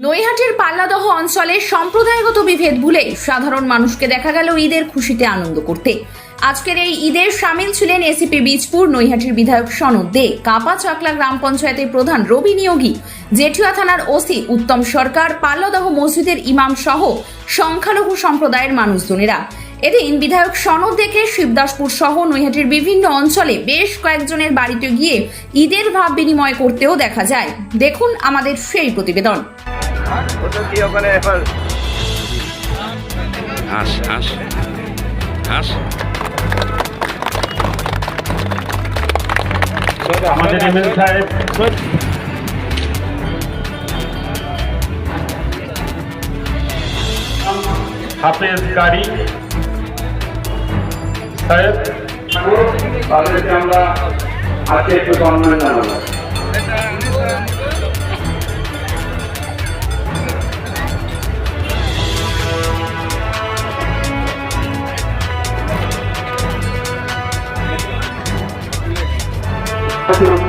নৈহাটির পাল্লাদহ অঞ্চলে সম্প্রদায়গত বিভেদ ভুলে সাধারণ মানুষকে দেখা গেল ঈদের খুশিতে আনন্দ করতে। আজকের এই ঈদের সামিল ছিলেন এসিপি বীজপুর নৈহাটির বিধায়ক সনদ দে। কাপা চাকলা গ্রাম পঞ্চায়েতের প্রধান রবি নিয়োগী। জেঠুয়া থানার ওসি উত্তম সরকার, পাল্লাদহ মসজিদের ইমাম সহ সংখ্যালঘু সম্প্রদায়ের মানুষজনেরা। এদিন বিধায়ক সনদ দেখে শিবদাসপুর সহ নৈহাটির বিভিন্ন অঞ্চলে বেশ কয়েকজনের বাড়িতে গিয়ে ঈদের ভাব বিনিময় করতেও দেখা যায়। দেখুন আমাদের সেই প্রতিবেদন। ওটা কি ওখানে এখন আস আস আস। আমাদের এমএল সাহেব। হাফেজ গাড়ি সাহেব। তাদেরকে আমরা আজকে একটু সম্মান জানাব। আমরা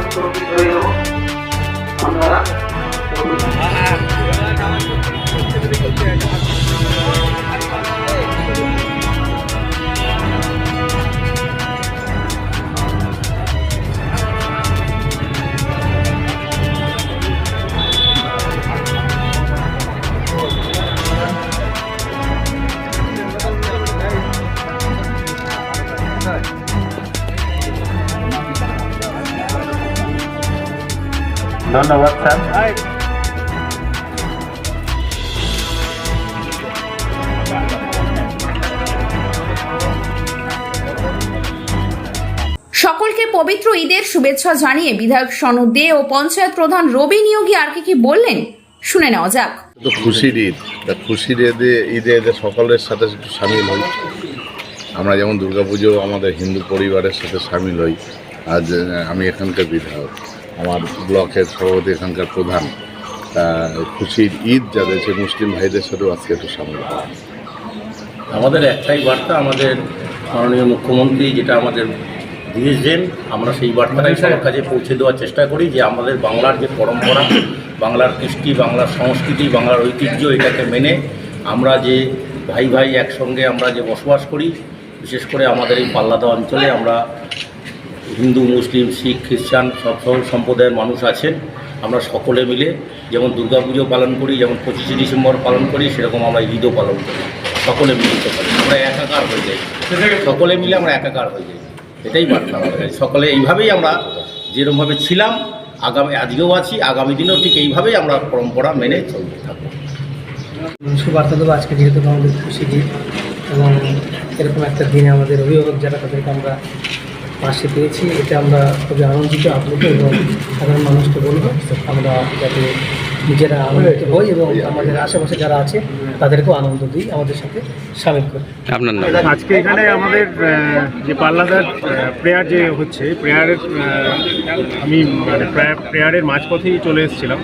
ধন্যবাদ স্যার। সকলকে পবিত্র ঈদের শুভেচ্ছা জানিয়ে বিধায়ক সনদ দে ও পঞ্চায়েত প্রধান রবি নিয়োগী আর কি কি বললেন শুনে নেওয়া যাক। তো খুশির ঈদ। তা খুশির ঈদে ঈদে এদের সকলের সাথে একটু সামিল হই। আমরা যেমন দুর্গাপুজো আমাদের হিন্দু পরিবারের সাথে সামিল হই। আজ আমি এখানকার বিধায়ক। আমার ব্লকের সভাপতি এখানকার প্রধান তা খুশির ঈদ যাদের সে মুসলিম ভাইদের সাথেও আজকে একটু সামিল হওয়া। আমাদের একটাই বার্তা আমাদের মাননীয় মুখ্যমন্ত্রী যেটা আমাদের দিয়েছেন আমরা সেই বার্তাটাই সবার কাছে পৌঁছে দেওয়ার চেষ্টা করি যে আমাদের বাংলার যে পরম্পরা বাংলার কৃষ্টি বাংলার সংস্কৃতি বাংলার ঐতিহ্য এটাকে মেনে আমরা যে ভাই ভাই একসঙ্গে আমরা যে বসবাস করি বিশেষ করে আমাদের এই পাল্লাদা অঞ্চলে আমরা হিন্দু, মুসলিম, শিখ, খ্রিস্টান সব সব সম্প্রদায়ের মানুষ আছেন। আমরা সকলে মিলে যেমন দুর্গাপুজো পালন করি, যেমন পঁচিশে ডিসেম্বর পালন করি, সেরকম আমরা ঈদও পালন করি। সকলে করি। আমরা একাকার হয়ে যাই। সকলে মিলে আমরা একাকার হয়ে যাই। এটাই বার্তা আমাদের কাছে। সকলে এইভাবেই আমরা যেরকমভাবে ছিলাম, আগামী আজকেও আছি, আগামী দিনেও ঠিক এইভাবেই আমরা পরম্পরা মেনে চলতে থাকব। সুবার্তা দেবো আজকে যেহেতু আমাদের খুশি দিন এবং এরকম একটা দিনে আমাদের অভিভাবক যারা তাদেরকে আমরা পাশে পেয়েছি এটা আমরা খুবই আনন্দিত আপ্লুত এবং সাধারণ মানুষকে বলব আমরা যাতে নিজেরা আনন্দিত হই এবং আমাদের আশেপাশে যারা আছে তাদেরকেও আনন্দ দিই আমাদের সাথে সামিল করি। আপনার নাম? আজকে এখানে আমাদের যে পাল্লাদার প্রেয়ার যে হচ্ছে প্রেয়ারের আমি মানে প্রেয়ারের মাঝপথেই চলে এসেছিলাম।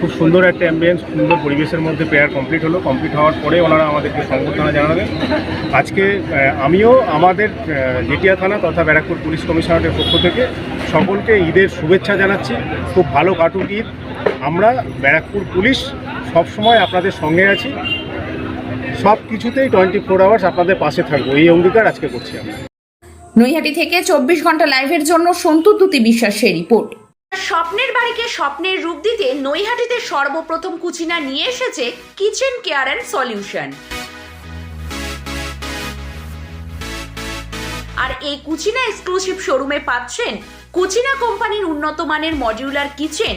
খুব সুন্দর একটা অ্যাম্বিয়েন্স সুন্দর পরিবেশের মধ্যে প্রেয়ার কমপ্লিট হলো। কমপ্লিট হওয়ার পরে ওনারা আমাদেরকে সংবর্ধনা জানাবেন আজকে আমিও আমাদের জেটিয়া থানা তথা ব্যারাকপুর পুলিশ কমিশনারের পক্ষ থেকে সকলকে ঈদের শুভেচ্ছা জানাচ্ছি। খুব ভালো কাটুক ঈদ। আমরা ব্যারাকপুর পুলিশ সবসময় আপনাদের সঙ্গে আছি। সব কিছুতেই টোয়েন্টি ফোর আওয়ার্স আপনাদের পাশে থাকব। এই অঙ্গীকার আজকে করছি আমরা। নৈহাটি থেকে চব্বিশ ঘণ্টা লাইভের জন্য সন্তু দুতি বিশ্বাসের রিপোর্ট। স্বপ্নের বাড়িকে স্বপ্নের রূপ দিতে নৈহাটিতে সর্বপ্রথম কুচিনা নিয়ে এসেছে কিচেন কেয়ার অ্যান্ড সলিউশন। আর এই কুচিনা এক্সক্লুসিভ শোরুমে পাচ্ছেন কুচিনা কোম্পানির উন্নত মানের modular kitchen